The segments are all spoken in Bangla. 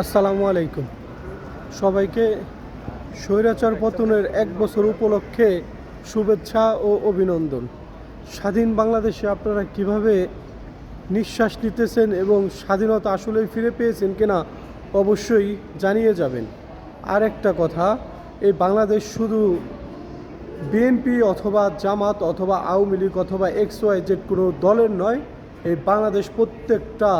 আসসালামু আলাইকুম। সবাইকে স্বৈরাচার পতনের এক বছর উপলক্ষে শুভেচ্ছা ও অভিনন্দন। স্বাধীন বাংলাদেশে আপনারা কীভাবে নিঃশ্বাস নিতেছেন এবং স্বাধীনতা আসলেই ফিরে পেয়েছেন কিনা অবশ্যই জানিয়ে যাবেন। আর একটা কথা, এই বাংলাদেশ শুধু বিএনপি অথবা জামাত অথবা আওয়ামী লীগ অথবা এক্স ওয়াই জেড কোনো দলের নয়, এই বাংলাদেশ প্রত্যেকটা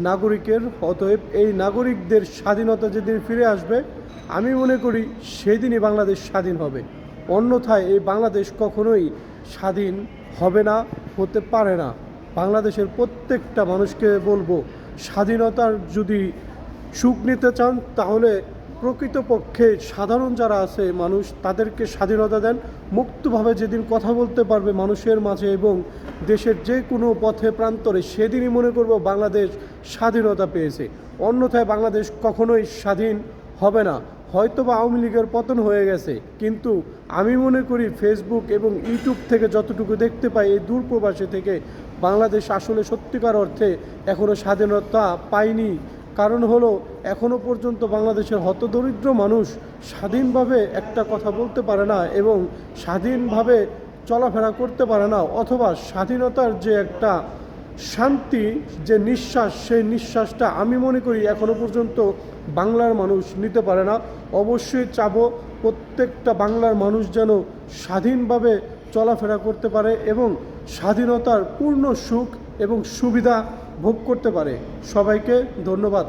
নাগরিকের, অতএব এই নাগরিকদের স্বাধীনতা যেদিন ফিরে আসবে, আমি মনে করি সেদিনই বাংলাদেশ স্বাধীন হবে। অন্যথায় এই বাংলাদেশ কখনোই স্বাধীন হবে না, হতে পারে না। বাংলাদেশের প্রত্যেকটা মানুষকে বলব, স্বাধীনতার যদি সুখ নিতে চান, তাহলে প্রকৃতপক্ষে সাধারণ যারা আছে মানুষ, তাদেরকে স্বাধীনতা দেন, মুক্তভাবে যেদিন কথা বলতে পারবে মানুষের মাঝে এবং দেশের যে কোনো পথে প্রান্তরে, সেদিনই মনে করব বাংলাদেশ স্বাধীনতা পেয়েছে। অন্যথায় বাংলাদেশ কখনোই স্বাধীন হবে না। হয়তো বা আওয়ামী লীগের পতন হয়ে গেছে, কিন্তু আমি মনে করি ফেসবুক এবং ইউটিউব থেকে যতটুকু দেখতে পাই, এই দূরপ্রবাসে থেকে বাংলাদেশ আসলে সত্যিকার অর্থে এখনও স্বাধীনতা পায়নি। কারণ হলো এখনও পর্যন্ত বাংলাদেশের হতদরিদ্র মানুষ স্বাধীনভাবে একটা কথা বলতে পারে না এবং স্বাধীনভাবে চলাফেরা করতে পারে না, অথবা স্বাধীনতার যে একটা শান্তি, যে নিঃশ্বাস, সেই নিঃশ্বাসটা আমি মনে করি এখনও পর্যন্ত বাংলার মানুষ নিতে পারে না। অবশ্যই চাবো প্রত্যেকটা বাংলার মানুষ যেন স্বাধীনভাবে চলাফেরা করতে পারে এবং স্বাধীনতার পূর্ণ সুখ এবং সুবিধা ভোগ করতে পারে। সবাইকে ধন্যবাদ।